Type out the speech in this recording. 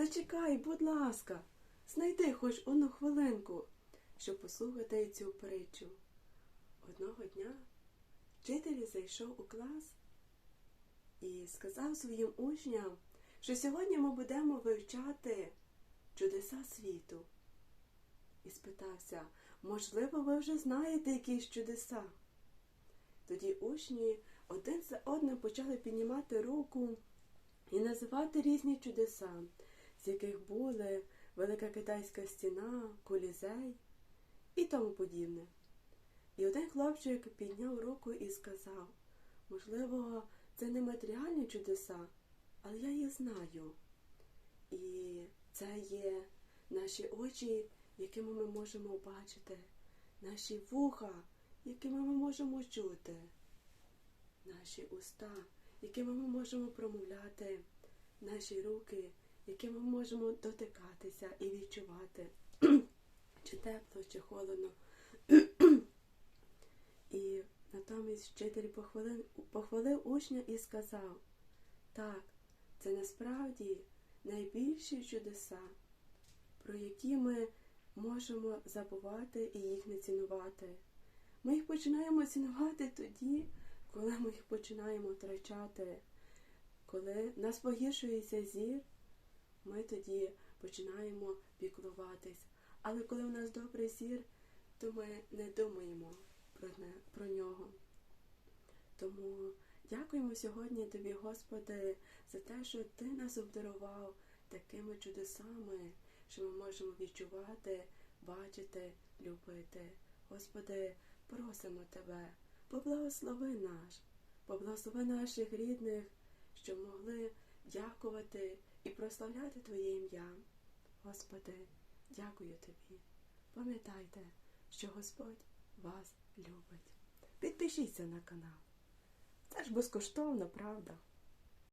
зачекай, будь ласка, знайди хоч одну хвилинку, щоб послухати цю притчу. Одного дня вчитель зайшов у клас і сказав своїм учням, що сьогодні ми будемо вивчати чудеса світу. І спитався, можливо, ви вже знаєте якісь чудеса? Тоді учні один за одним почали піднімати руку і називати різні чудеса, з яких були Велика Китайська стіна, колізей і тому подібне. І один хлопчик підняв руку і сказав, можливо, це не матеріальні чудеса, але я їх знаю. І це є наші очі, якими ми можемо бачити, наші вуха, якими ми можемо чути, наші уста, якими ми можемо промовляти, наші руки, якими ми можемо дотикатися і відчувати, чи тепло, чи холодно. І натомість вчитель похвалив, похвалив учня і сказав, так, це насправді найбільші чудеса, про які ми можемо забувати і їх не цінувати. Ми їх починаємо цінувати тоді, коли ми їх починаємо втрачати. Коли нас погіршується зір, ми тоді починаємо піклуватись. Але коли в нас добрий зір, то ми не думаємо про, не, про нього. Тому дякуємо сьогодні тобі, Господи, за те, що Ти нас обдарував такими чудесами, що ми можемо відчувати, бачити, любити. Господи, просимо Тебе, поблагослови наш, поблагослови наших рідних, щоб могли дякувати і прославляти Твоє ім'я. Господи, дякую Тобі. Пам'ятайте, що Господь вас любить. Підпишіться на канал. Це ж безкоштовно, правда?